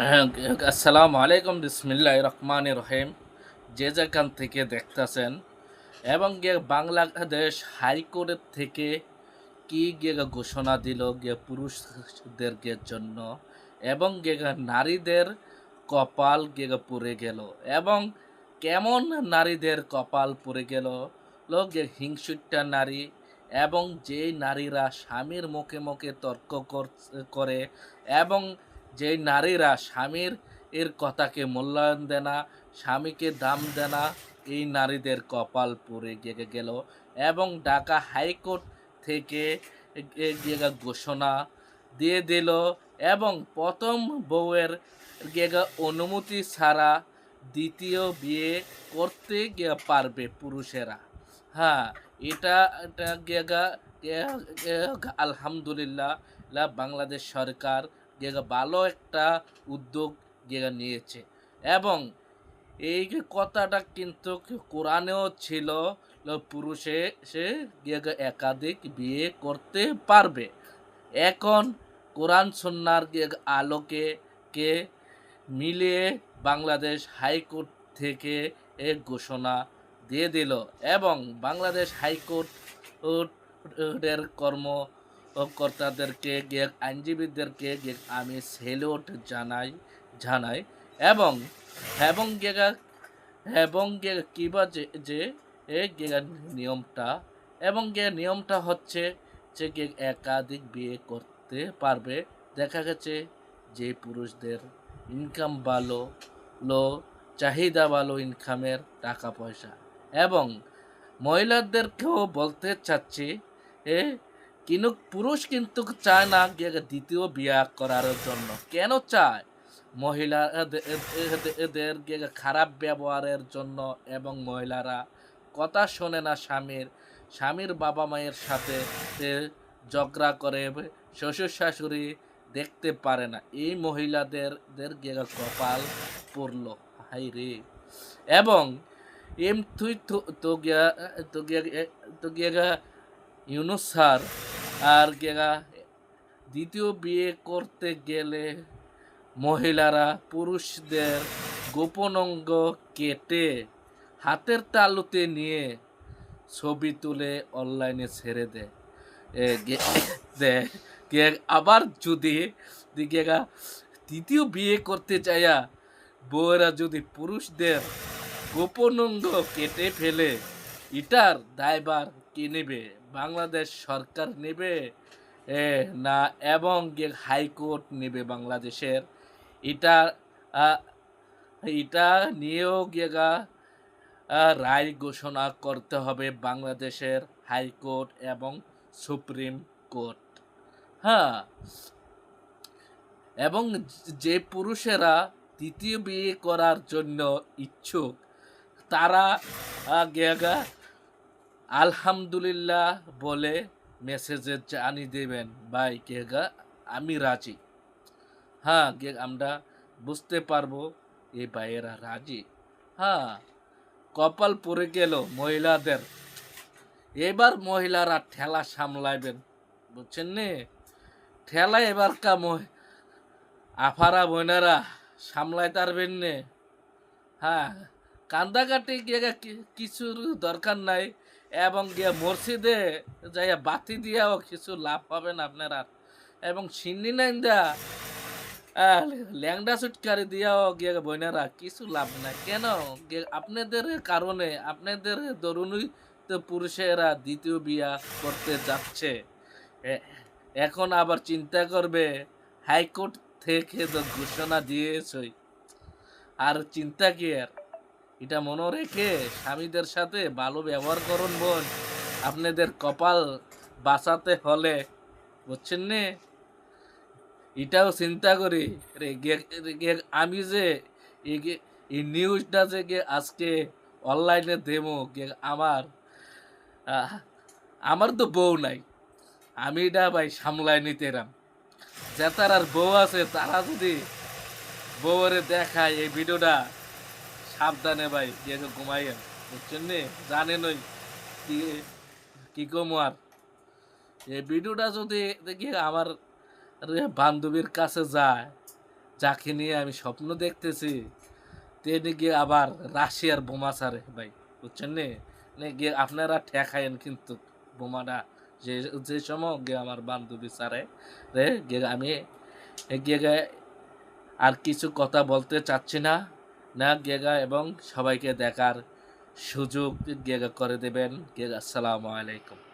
হ্যাঁ, আসসালামু আলাইকুম বিসমিল্লাহ রহমান রহিম। যে যেখান থেকে দেখতেছেন এবং গিয়ে বাংলাদেশ হাইকোর্টের থেকে কি গিয়ে ঘোষণা দিল গিয়ে পুরুষদেরকে জন্য এবং গিয়ে নারীদের কপাল গিয়ে পড়ে গেল এবং কেমন নারীদের কপাল পড়ে গেল লোক হিংসুট্টা নারী এবং যে নারীরা স্বামীর মুখে মুখে তর্ক করে এবং যে নারীরা স্বামীর এর কথাকে মূল্যায়ন দেয় না, স্বামীকে দাম দেয় না, এই নারীদের কপাল পুড়ে গিয়ে গেল এবং ঢাকা হাইকোর্ট থেকে ঘোষণা দিয়ে দিল এবং প্রথম বউয়ের অনুমতি ছাড়া দ্বিতীয় বিয়ে করতে গিয়ে পারবে পুরুষেরা। হ্যাঁ এটা এটা গিয়ে গা- গিয়ে- গিয়ে- আলহামদুলিল্লাহ, বাংলাদেশ সরকার গিয়ে ভালো একটা উদ্যোগ গিয়ে নিয়েছে। এবং এই কথাটা কিন্তু কোরআনেও ছিল পুরুষে সে একাধিক বিয়ে করতে পারবে। এখন কোরআন সন্ন্যার আলোকে কে মিলিয়ে বাংলাদেশ হাইকোর্ট থেকে এ ঘোষণা দিয়ে দিল এবং বাংলাদেশ হাইকোর্ট এর কর্ম কর্তাদেরকে গিয়ে আইনজীবীদেরকে গিয়ে আমি সেলুট জানাই জানাই এবং এবং গিয়ে এবং গিয়ে কিবা যে যে গিয়ে নিয়মটা এবং গিয়ে নিয়মটা হচ্ছে যে গিয়ে একাধিক বিয়ে করতে পারবে। দেখা গেছে যে পুরুষদের ইনকাম ভালো, লো, চাহিদা ভালো ইনকামের টাকা পয়সা এবং মহিলাদেরকেও বলতে চাচ্ছি, এ কিন্তু পুরুষ কিন্তু চায় না দ্বিতীয় বিয়া করার জন্য। কেন চায় মহিলা এদে- এদে- এদের গিয়ে খারাপ ব্যবহারের জন্য এবং মহিলারা কথা শোনে না স্বামীর স্বামীর বাবা মায়ের সাথে ঝগড়া করে, শ্বশুর শাশুড়ি দেখতে পারে না। এই মহিলাদের কপাল পড়ল হাই রে। এবং এম তুই তো গিয়া তো গিয়া ইউনুস স্যার আর গিয়া দ্বিতীয় বিয়ে করতে গেলে মহিলারা পুরুষদের গোপন অঙ্গ কেটে হাতের তালুতে নিয়ে ছবি তুলে অনলাইনে ছেড়ে দেয়। আবার যদি দিকে গা দ্বিতীয় বিয়ে করতে চাইয়া বউয়েরা যদি পুরুষদের গোপন অঙ্গ কেটে ফেলে এটার দায়বার কে নেবে? বাংলাদেশ সরকার নেবে? না, এবং গিয়ে হাইকোর্ট নেবে বাংলাদেশের? এটা এটা নিয়েও গিয়ে গা রায় ঘোষণা করতে হবে বাংলাদেশের হাইকোর্ট এবং সুপ্রিম কোর্ট। হ্যাঁ। এবং যে পুরুষেরা দ্বিতীয় বিয়ে করার জন্য ইচ্ছুক, তারা গেগা আলহামদুলিল্লাহ বলে মেসেজে জানিয়ে দেবেন, ভাই গেগা আমি রাজি। হ্যাঁ আমরা বুঝতে পারব এই ভাইয়েরা রাজি। হ্যাঁ কপাল পরে গেল মহিলাদের। এবার মহিলারা ঠেলা সামলাইবেন, বুঝছেন নে? ঠেলা এবার কা আফারা বোনেরা সামলাই তারবেন নে। হ্যাঁ কান্দাকাটি গিয়ে কিছুর দরকার নাই। এবং গিয়ে মসজিদে যাইয়া বাতি দিয়াও কিছু লাভ পাবেন আপনারা। এবং সিন্নি নাইন দা ল্যাংডা সুটকারি দিয়াও গিয়ে বইনারা কিছু লাভ নাই। কেন? আপনাদের কারণে, আপনাদের দরুনই তো পুরুষেরা দ্বিতীয় বিয়া করতে যাচ্ছে। এখন আবার চিন্তা করবে, হাইকোর্ট থেকে তো ঘোষণা দিয়েছই। আর চিন্তা কি আর? এটা মনে রেখে স্বামীদের সাথে ভালো ব্যবহার করুন বোন। আপনাদের কপাল বাঁচাতে হলে, বুঝছেন নে? এটাও চিন্তা করি। আমি যে এই নিউজটা যে আজকে অনলাইনে দেবো আমার আমার তো বউ নাই। আমি এটা ভাই সামলাই নিতেরাম যে তার আর বউ আছে, তারা যদি বউরে দেখায় এই ভিডিওটা সাবধানে ভাই গিয়ে ঘুমাইয়েন, বুঝছেন নি? জানেন ওই কি কম আর? এই ভিডিওটা যদি দেখি আমার বান্ধবীর কাছে যায়, যাকে নিয়ে আমি স্বপ্ন দেখতেছি, তিনি গিয়ে আবার রাশিয়ার বোমা ছাড়ে ভাই, বুঝছেন নি? গিয়ে আপনারা ঠেকায়েন কিন্তু বোমাটা, যে যে সময় গিয়ে আমার বান্ধবী ছাড়ে, রে গিয়ে আমি গিয়ে আর কিছু কথা বলতে চাচ্ছি না। না গেগা এবং সবাইকে দেখার সুযোগ গেগা করে দেবেন। গেগা আসসালামু আলাইকুম।